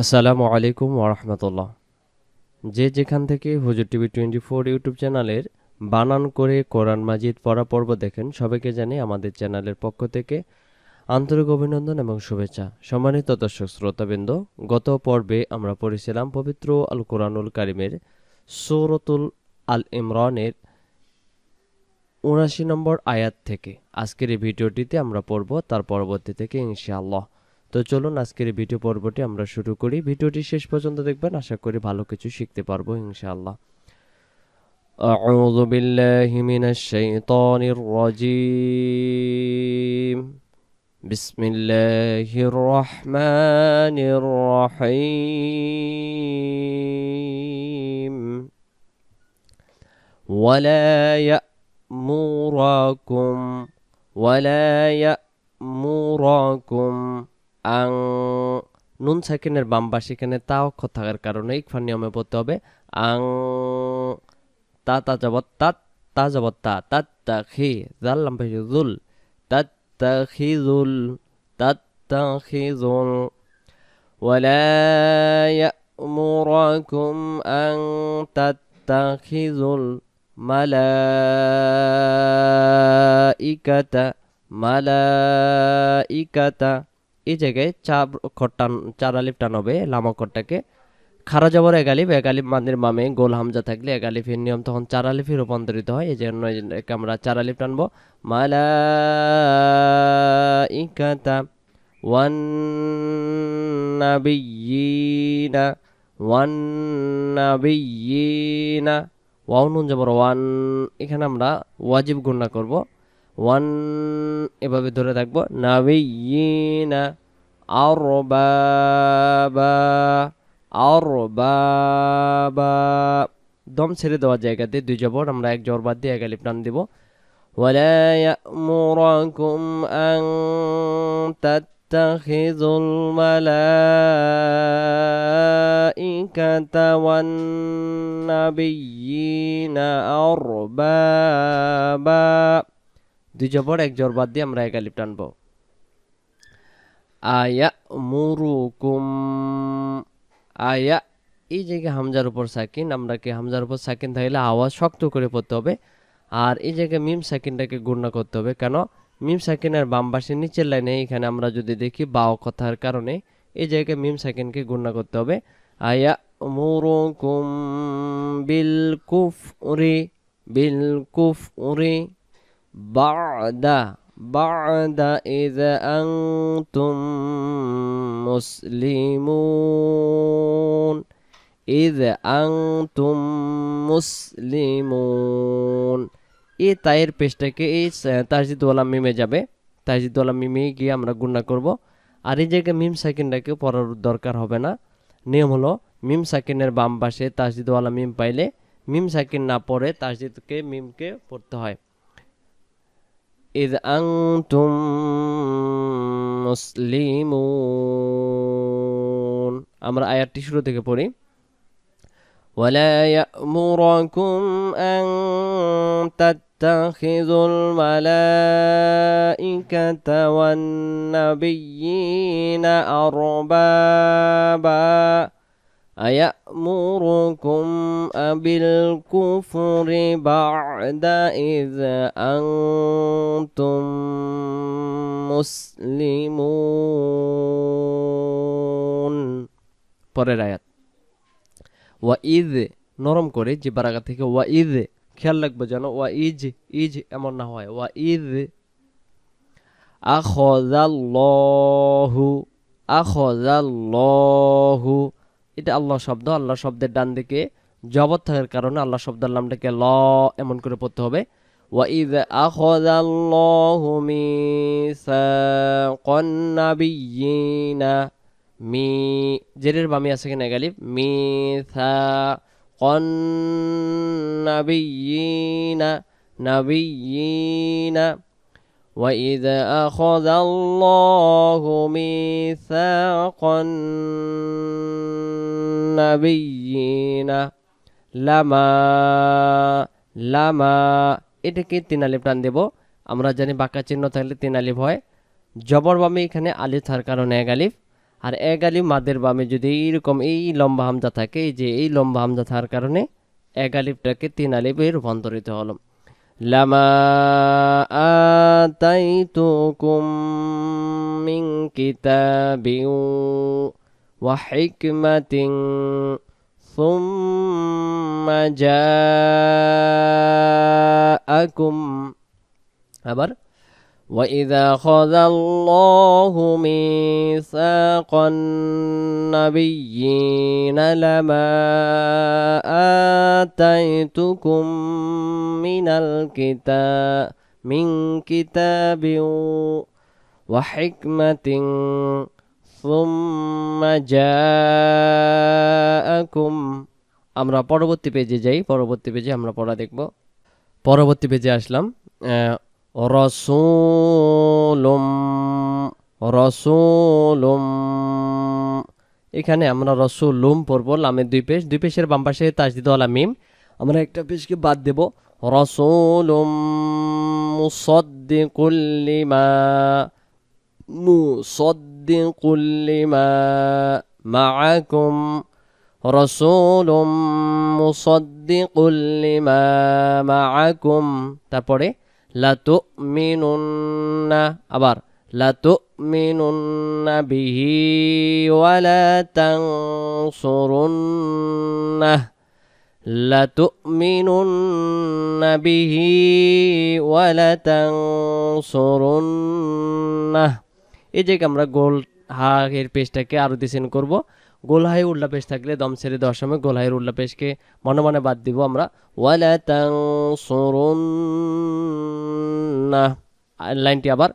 আসসালামু আলাইকুম ওরহমতুল্লাহ যে যেখান থেকে হুজুর টিভি টোয়েন্টি ফোর ইউটিউব চ্যানেলের বানান করে কোরআন মাজিদ পড়া পর্ব দেখেন, সবাইকে জানিয়ে আমাদের চ্যানেলের পক্ষ থেকে আন্তরিক অভিনন্দন এবং শুভেচ্ছা। সম্মানিত দর্শক শ্রোতাবৃন্দ, গত পর্বে আমরা পড়েছিলাম পবিত্র আল কোরআনুল কারিমের সৌরতুল আল ইমরানের উনাশি নম্বর আয়াত থেকে। আজকের এই ভিডিওটিতে আমরা পড়ব, তার পরবর্তী থেকে ইনশাআল্লাহ। তো চলুন আজকের এই ভিডিও পর্বটি আমরা শুরু করি ভিডিওটি শেষ পর্যন্ত দেখবেন আশা করি ভালো কিছু শিখতে পারবো ইনশাআল্লাহ أعوذ بالله من الشيطان الرجيم بسم الله الرحمن الرحيم ولا يأمركم ولا يأمركم আং নুন সাকিনের বাম পাশে এখানে তা অক্ষর থাকার কারণে ইকফার নিয়মে পড়তে হবে আং তা তা যাবত তাত তা যাবত তা তাত তা খি জাল লাম পাশে জুল তাত তা খি জুল তাত তা খি জুল ولا يأمركم أن تتخذوا الملائكة ملائكة এই জায়গায় চার অক্ষর টান চার আলিফ টান হবে, লাম অক্ষরটাকে খারা যাবর এগালিফ এগালিফ মানের মামে গোল হামজা থাকলে এগালিফের নিয়ম তখন চার আলিফে রূপান্তরিত হয়, এই জন্য আমরা চার আলিফ টানবো। মালা ইকাতা ওয়ান নাবিয়িনা ওয়ান নাবিয়িনা ওয়াও নুন যাবর ওয়ান, এখানে আমরা ওয়াজিব গুণনা করব। ওয়ান এভাবে ধরে থাকবো নাবিয়িনা আরবাবা আরবাবা দম ছেড়ে দেওয়ার জায়গাতে দুই জবর আমরা এক জবর বাদ দিয়ে এক আলিফ টান দিব ولا يأمركم أن تتخذوا الملائكة والنبيين أربابا দুই জবর, এক জবর বাদ দিয়ে আমরা এক আলিফ টানবো আয়া মুরুকুম আয়া এই জায়গায় হামজার উপর সাকিন, আমরা কি হামজার উপর সাকিন থাকলে আওয়াজ শক্ত করে পড়তে হবে, আর এই জায়গায় মিম সাকিনটাকে গুণনা করতে হবে, কেন? মিম সাকিনের বাম পাশে নিচের লাইনে এখানে আমরা যদি দেখি বাও কথার কারণে, এই জায়গায় মিম সাকিনকে গুণনা করতে হবে। আয়া মুরুকুম বিল কুফরি বিল কুফরি বাদা বাদা ইদ আনতুম মুসলিমুন ইদ আনতুম মুসলিমুন এই তাইয়ের পেস্টটাকে এই তাজিদওয়ালা মিমে যাবে। তাজিদওয়ালা মিমে গিয়ে আমরা গুণনা করব। আর এই জায়গায় মিম সাকিনটাকে পড়ার দরকার হবে না। নিয়ম হলো, মিম সাকিনের বাম পাশে তাজিদওয়ালা মিম পাইলে মিম সাকিন না পড়ে তাজিদকে মিমকে পড়তে হয়। إذ أنتم مسلمون আমরা আয়াতটি শুরু থেকে পড়ি ولا يأمركم أن تتخذوا الملائكة والنبيين أربابا أيأمركم بالكفر بعد إذ أنتم মুসলিমুন পরের আয়াত ওয়া ইদ নরম করে যে বারাগা থেকে ওয়া ইদ খেয়াল রাখবো যেন ওয়া ইজ ইজ এমন না হয় ওয়া ইদ আখাযাল্লাহু আখাযাল্লাহু এটা আল্লাহ শব্দ আল্লাহ শব্দের ডান দিকে জবত থাকার কারণে আল্লাহ শব্দের নামটাকে ল এমন করে পড়তে হবে وَإِذْ أَخَذَ اللَّهُ مِيثَاقَ النَّبِيِّينَ মি জেরের বামে আছে কিনা গালিব مِيثَاقَ النَّبِيِّينَ نَبِيِّينَ وإذ أخذ الله ميثاق النبيين লামা লামা এটাকে তিন আলিফ টান দেব আমরা জানি বাঁকা চিহ্ন থাকলে তিন আলিফ হয় জবর বামে এখানে আলিফ থাকার কারণে এক আলিফ আর এক আলিফ মাদের বামে যদি এইরকম এই লম্বা হামজা থাকে এই যে এই লম্বা হামজা থাকার কারণে এক আলিফটাকে তিন আলিফে রূপান্তরিত হলো লামা আতাইতুকুম মিন কিতাবিন وحكمة ثم جاءكم. أبر وإذا خذ الله ميثاق النبيين لما آتيتكم من الكتاب من كتاب وحكمة আমরা পরবর্তী পেজে যাই, পরবর্তী পেজে আমরা পড়া দেখব। পরবর্তী পেজে আসলাম রসুলুম রসুলুম। এখানে আমরা রসুলুম পড়ব, লামের দুই পেশ দুই পেশের বাম পাশে দিতে হল মিম। আমরা একটা পেশকে বাদ দেব, রসুলুম সদ্দিকুল্লিমা লিমা মুসদ্দিকুল লিমা মাআকুম রসুল মুসদ্দিকুল লিমা মাআকুম তারপরে লাতু মিনুন্না আবার লাতু মিনুন্না বিহি ওয়ালা তানসুরুন্না لتؤمنن به ولتنصرنه এই যে আমরা গোল হায়ের পেজটাকে আরো ডিসেন করব গোল হাই উল্লা পেজ থাকলে দম ছেড়ে দেওয়ার সময় গোল হাইয়ের উল্লা পেজকে মনে মনে বাদ দিব আমরা ওয়ালা তানসুরুন্না আর লাইনটি আবার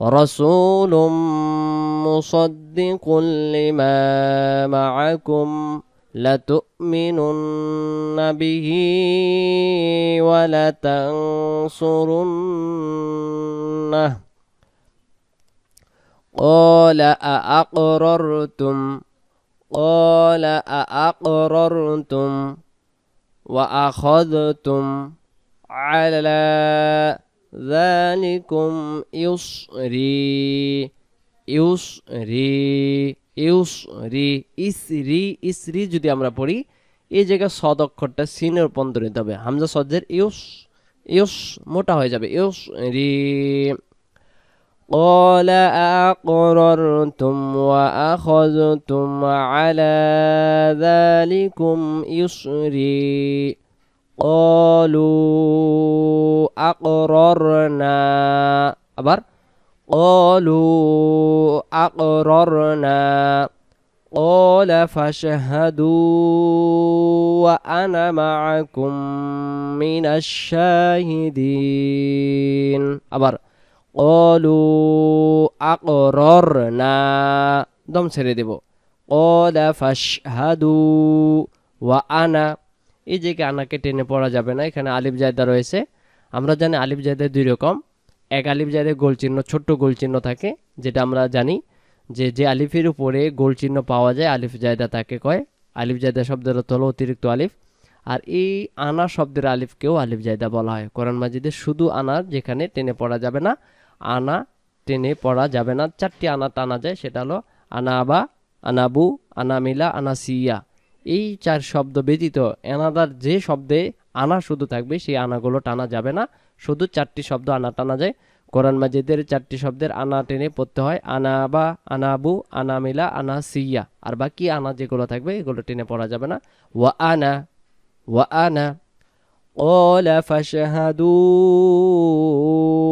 রসুলুম মুসাদ্দিকুল লিমা মাআকুম لتؤمنن به ولتنصرنه قال أأقررتم قال أأقررتم وأخذتم على ذلكم إصري ইউসরি ইউসরি ইসরি ইসরি যদি আমরা পড়ি এই জায়গায় সদ অক্ষরটা সিনের রূপান্তরিত হবে হামজা সদের ইউস ইউস মোটা হয়ে যাবে ইউস রি قال أقررتم وأخذتم على ذلكم إصري. قالوا أقررنا. أبر. قالوا أقررنا. قال فاشهدوا وأنا معكم من الشاهدين. أبر. قالوا أقررنا দম ছেড়ে দেব قال فاشهدوا وأنا এই যে কি আনাকে টেনে পড়া যাবে না এখানে আলিফ জায়দা রয়েছে আমরা জানি আলিফ জায়দা দুই রকম এক আলিফ জায়দায় গোল চিহ্ন ছোট্ট গোল চিহ্ন থাকে যেটা আমরা জানি যে যে আলিফের উপরে গোল চিহ্ন পাওয়া যায় আলিফ জায়দা তাকে কয় আলিফ জায়দা শব্দের অর্থ হলো অতিরিক্ত আলিফ আর এই আনা শব্দের আলিফকেও আলিফ জায়দা বলা হয় কোরআন মাজিদে শুধু আনার যেখানে টেনে পড়া যাবে না আনা টেনে পড়া যাবে না চারটি আনা টানা যায় সেটা হলো আনা আবা আনাবু আনামিলা আনাসিয়া এই চার শব্দ ব্যতীত এনাদার যে শব্দে আনা শুধু থাকবে সেই আনাগুলো টানা যাবে না শুধু চারটি শব্দ আনা টানা যায় কোরআন মাজিদের চারটি শব্দের আনা টেনে পড়তে হয় আনা বা আনাবু আনামিলা আনা সিয়া আর বাকি আনা যেগুলো থাকবে এগুলো টেনে পড়া যাবে না ওয়া আনা ওয়া আনা قال فاشهدوا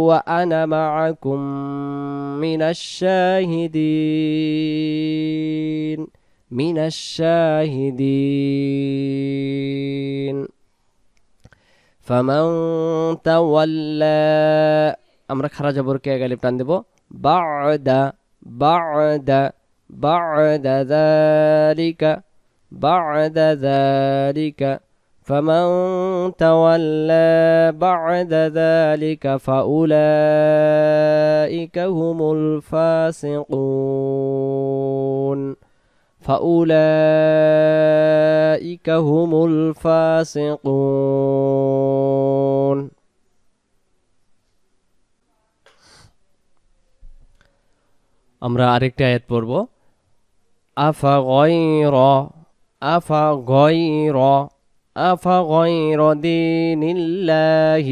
وأنا معكم من الشاهدين من الشاهدين فمن تولى আমরা খারা জবরকে এক আলিফ টান দেব বাদা বাদা বাদা যালিকা বাদা যালিকা فمن تولى بعد ذلك فأولئك هم الفاسقون فأولئك هم الفاسقون আমরা আরেকটা আয়াত পড়ব أفغير أفغير أفغير دين الله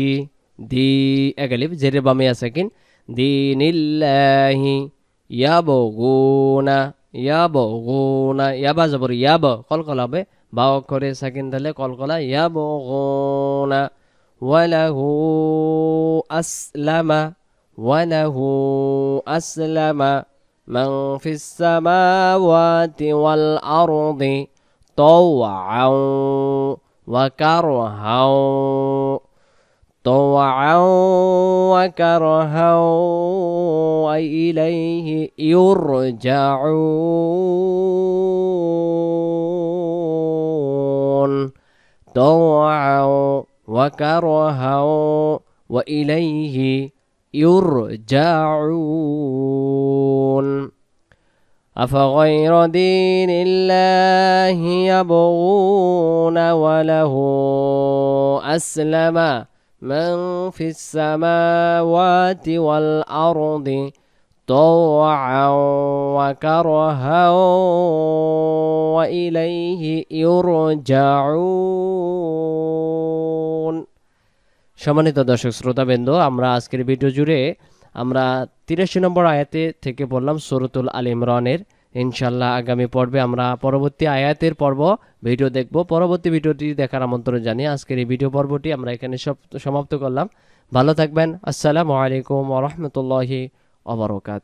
دي أقلب زر بامي ساكن دين الله يبغون يبغون يبا زبر يب قلقل হবে বা করে সাকিন দিলে কলকলা يبغون وله أسلم وله أسلم من في السماوات والأرض طوعا وكرهوا طوعا وكرهوا وإليه يرجعون. طوعا وكرهوا وإليه يرجعون. أفغير دين الله يبغون وله أسلم من في السماوات والأرض طوعا وكرها وإليه يرجعون সম্মানিত দর্শক শ্রোতাবৃন্দ আমরা আজকের ভিডিও জুড়ে আমরা তিরাশি নম্বর আয়াতে থেকে বললাম সরতুল আল ইমরানের। ইনশাল্লাহ আগামী পর্বে আমরা পরবর্তী আয়াতের পর্ব ভিডিও দেখব। পরবর্তী ভিডিওটি দেখার আমন্ত্রণ জানিয়ে আজকের এই ভিডিও পর্বটি আমরা এখানে সব সমাপ্ত করলাম। ভালো থাকবেন। আসসালামু আলাইকুম রহমতুল্লাহি অবরকাত